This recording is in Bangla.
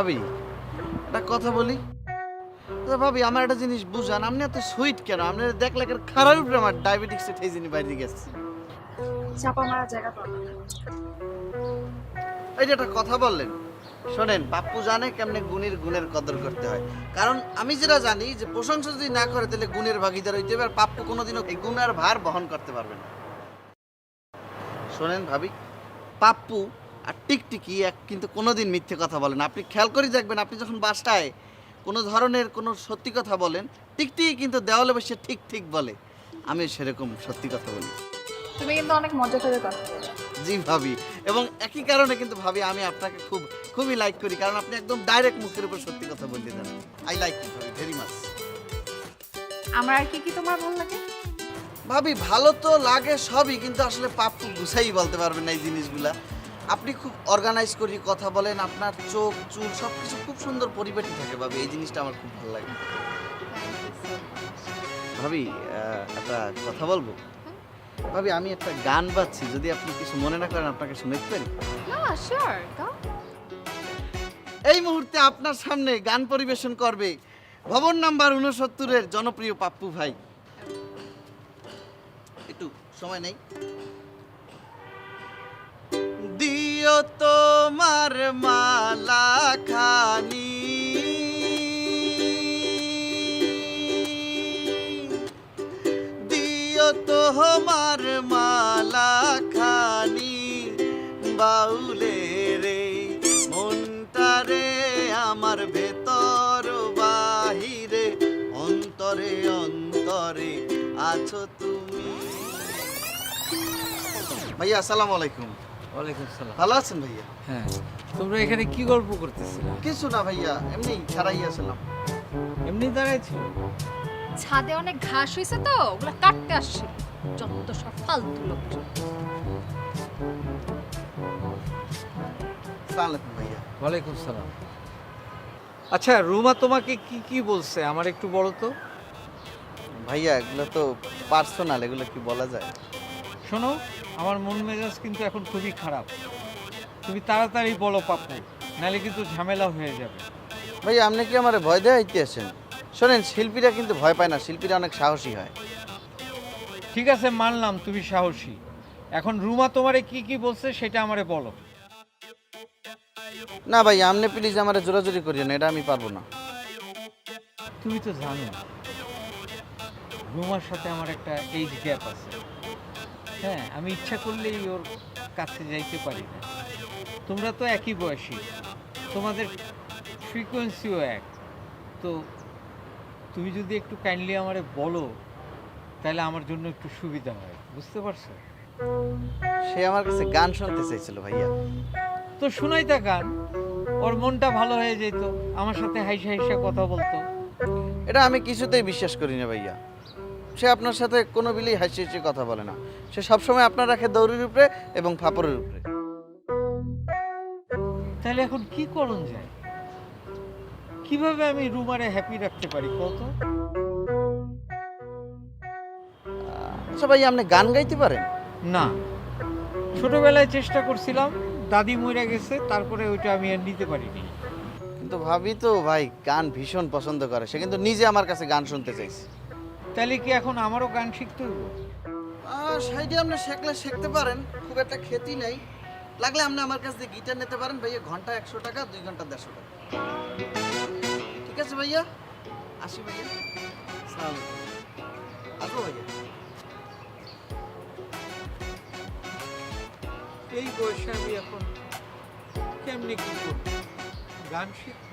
ভাবি একটা কথা বলি। আচ্ছা ভাবি আমার একটা জিনিস বুঝান আপনি এত সুইট কেন? আপনি দেখলে একের খারাপ উপরে আমার ডায়াবেটিক্সে ঠেজিনি বাইরে গেছে চাপা মারা জায়গা পাবো এই যে একটা কথা বললেন শোনেন পাপ্পু জানে কেমনে গুণের গুণের কদর করতে হয়। কারণ আমি যেটা জানি যে প্রশংসা যদি না করে তাহলে গুণের ভাগিদার হইতে হবে আর পাপ্পু কোনোদিনও এই গুণের ভার বহন করতে পারবে না। শোনেন ভাবি পাপ্পু আর টিকটিকি এক কিন্তু কোনোদিন মিথ্যে কথা বলেন আপনি খেয়াল করে দেখবেন আপনি যখন বাসায় কোনো ধরনের কোনো সত্যি কথা বলেন টিকটিকি কিন্তু দেওয়ালে বসে ঠিক ঠিক বলে। আমি সেরকম সত্যি কথা বলি। তুমি কিন্তু অনেক মজা করে কথা জি ভাবি। এবং একই কারণে কিন্তু ভাবি আমি আপনাকে খুব খুবই লাইক করি কারণ আপনি একদম ডাইরেক্ট মুখের উপর সত্যি কথা বলতে দেন। আই লাইক ইউ ভাবি ভেরি মাচ আমার আর কি কি তোমার ভালো লাগে? ভাবি ভালো তো লাগে সবই কিন্তু আসলে পাপ্পু গুছাই বলতে পারবেন না এই জিনিসগুলা। আপনি খুব অর্গানাইজ করি কথা বলেন আপনার চোখ চুল সব কিছু খুব সুন্দর পরিপাটি থাকে ভাবি এই জিনিসটা আমার খুব ভালো লাগে। ভাবি একটা কথা বলব? ভাবি আমি একটা গান বাজছি যদি আপনি কিছু মনে না করেন আপনাকে শুনতে পারি? এই মুহূর্তে আপনার সামনে গান পরিবেশন করবে ভবন নাম্বার উনসত্তরের জনপ্রিয় পাপ্পু ভাই। একটু সময় নেই? দিও তোমার মালা খানি দিও তোমার মালা খানি বাউলে রে মনটারে আমার ভেতর বাহিরে, অন্তরে অন্তরে আছো তুমি। ভাইয়া, আসসালামু আলাইকুম। ওয়ালাইকুম সালাম। ভালো আছেন ভাইয়া? হ্যাঁ। তোমরা এখানে কি গল্প করতেছিলে? কিছু না ভাইয়া এমনি ছাড়াই এমনি দাঁড়াইছিল? ছাদে অনেক ঘাস হয়েছে তো ওগুলো কাটতে আসছিল যত সব ফালতু লোকজন। সালাম ভাইয়া। ওয়ালাইকুম সালাম। আচ্ছা রুমা তোমাকে কি কি বলছে? আমার একটু বলো তো। ভাইয়া এগুলো তো পার্সোনাল এগুলো কি বলা যায়? শোনো আমার মন মেজাজ কিন্তু এখন খুবই খারাপ। তুমি তাড়াতাড়ি বলো পাপ্পু নাহলে কিন্তু ঝামেলা হয়ে যাবে। ভাই আপনি কি আমার ভয় দেওয়া আসেন শোনেন শিল্পীরা কিন্তু ভয় পায় না শিল্পীরা অনেক সাহসী হয়। ঠিক আছে মানলাম তুমি সাহসী। এখন রুমা তোমারে কি কি বলছে সেটা আমারে বলো। না ভাই আপনি প্লিজ আমার জোরাজোরি করিও না এটা আমি পারব না। তুমি তো জানো রুমার সাথে আমার একটা এইজ গ্যাপ আছে। হ্যাঁ আমি ইচ্ছা করলেই ওর কাছে যাইতে পারি না। তোমরা তো একই বয়সী তোমাদের ফ্রিকোয়েন্সিও এক। তো তুমি যদি একটু কাইন্ডলি আমারে বলো তাহলে আমার জন্য একটু সুবিধা হয় বুঝতে পারছ? সে আমার কাছে গান শুনতে চাইছিল ভাইয়া। তো শোনাই তা গান ওর মনটা ভালো হয়ে যেত আমার সাথে হাইসা হাইসা কথা বলতো। এটা আমি কিছুতেই বিশ্বাস করি না ভাইয়া। সে আপনার সাথে কোনো বিলেই হাসি হাসি কথা বলে না। সে সবসময় আপনার রাখে দৌড়ির উপরে এবং ফাপড়ের উপরে। তাহলে এখন কি করণ যায়? কীভাবে আমি রুমারে হ্যাপি রাখতে পারি কত আচ্ছা ভাইয়া আপনি গান গাইতে পারেন? না। ছোটবেলায় চেষ্টা করছিলাম দাদি মরে গেছে তারপরে ওইটা আমি আর নিতে পারিনি। কিন্তু ভাবি তো ভাই গান ভীষণ পছন্দ করে। সে কিন্তু নিজে আমার কাছে গান শুনতে চাইছে। তাহলে কি এখন আমারও গান শিখতে হইব? সাইডে আপনি শেখলে শিখতে পারেন খুব একটা ক্ষতি নেই। লাগলে আপনি আমার কাছ থেকে গিটার নিতে পারেন ভাইয়া ঘণ্টা একশো টাকা দুই ঘণ্টা দেড়শো টাকা। ঠিক আছে ভাইয়া? আসি ভাইয়া। সালাম আসব ভাইয়া? এই বয়সে আমি এখন কেমনি কি করব? গান শিখব?